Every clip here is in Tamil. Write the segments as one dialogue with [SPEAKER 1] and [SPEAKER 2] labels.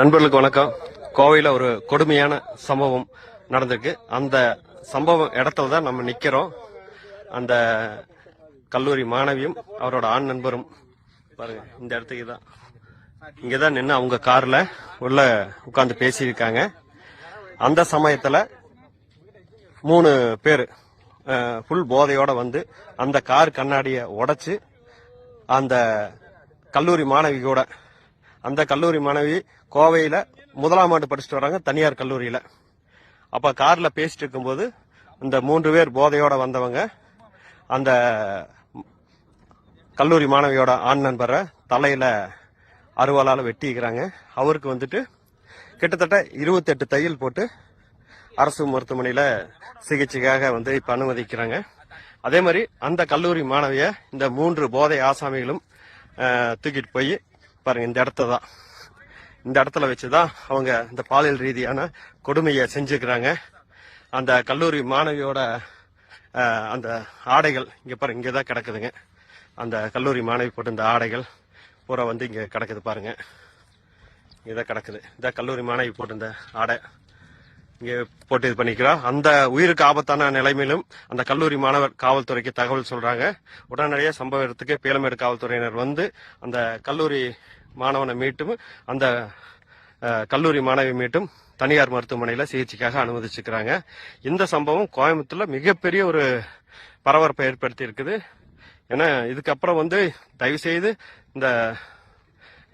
[SPEAKER 1] நண்பர்களுக்கு வணக்கம். கோவையில் ஒரு கொடுமையான சம்பவம் நடந்திருக்கு. அந்த சம்பவம் இடத்துல தான் நம்ம நிற்கிறோம் அந்த கல்லூரி மாணவியும் அவரோட ஆண் நண்பரும் பாருங்க இந்த இடத்துக்கு தான். இங்கே தான் நின்று அவங்க காரில் உள்ள உட்காந்து பேசியிருக்காங்க. அந்த சமயத்தில் மூணு பேர் ஃபுல் போதையோட வந்து அந்த கார் கண்ணாடியை உடைச்சு அந்த கல்லூரி மாணவியோட அந்த கல்லூரி மாணவி கோவையில் முதலாம் ஆண்டு படிச்சுட்டு வராங்க தனியார் கல்லூரியில். அப்போ காரில் பேசிட்டு இருக்கும்போது இந்த மூன்று பேர் போதையோட வந்தவங்க அந்த கல்லூரி மாணவியோட ஆண் நண்பரை தலையில் அருவாளால் வெட்டிக்கிறாங்க. அவருக்கு வந்துட்டு கிட்டத்தட்ட இருபத்தெட்டு தையல் போட்டு அரசு மருத்துவமனையில் சிகிச்சைக்காக வந்து இப்போ அனுமதிக்கிறாங்க. அதே மாதிரி அந்த கல்லூரி மாணவியை இந்த மூன்று போதை ஆசாமிகளும் தூக்கிட்டு போய் பாருங்க இந்த இடத்த தான். இந்த இடத்துல வச்சுதான் அவங்க இந்த பாலியல் ரீதியான கொடுமையை செஞ்சுக்கிறாங்க. அந்த கல்லூரி மாணவியோட அந்த ஆடைகள் இங்க பாருங்க இங்கே தான் கிடக்குதுங்க. அந்த கல்லூரி மாணவி போட்டு இந்த ஆடைகள் பூரா வந்து இங்க கிடக்குது பாருங்க. இதான் கிடக்குது. இதான் கல்லூரி மாணவி போட்டிருந்த ஆடை இங்கே போட்டு இது பண்ணிக்கிறோம் அந்த உயிருக்கு ஆபத்தான நிலைமையிலும் அந்த கல்லூரி மாணவர் காவல்துறைக்கு தகவல் சொல்றாங்க. உடனடியாக சம்பவ இடத்துக்கு பேலமேடு காவல்துறையினர் வந்து அந்த கல்லூரி மாணவனை மீட்டும் அந்த கல்லூரி மாணவி மீட்டும் தனியார் மருத்துவமனையில் சிகிச்சைக்காக அனுமதிச்சுக்கிறாங்க. இந்த சம்பவம் கோயம்புத்தூரில் மிகப்பெரிய ஒரு பரபரப்பை ஏற்படுத்தி இருக்குது ஏன்னா இதுக்கப்புறம் வந்து தயவு செய்து இந்த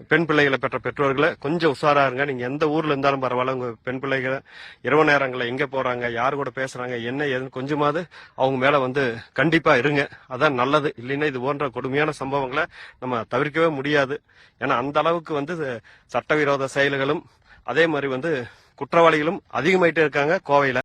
[SPEAKER 1] பெண் பிள்ளைகளை பெற்ற பெற்றோர்களை கொஞ்சம் உஷாரா இருங்க. நீங்க எந்த ஊர்ல இருந்தாலும் பரவாயில்ல. உங்க பெண் பிள்ளைகளை இரவு நேரங்களில் எங்க போறாங்க யார் கூட பேசுறாங்க என்ன ஏதுன்னு கொஞ்சமாவது அவங்க மேல வந்து கண்டிப்பா இருங்க. அதான் நல்லது. இல்லைன்னா இது போன்ற கொடுமையான சம்பவங்களை நம்ம தவிர்க்கவே முடியாது. ஏன்னா அந்த அளவுக்கு வந்து சட்டவிரோத செயல்களும் அதே மாதிரி வந்து குற்றவாளிகளும் அதிகமாயிட்டே இருக்காங்க கோவையில.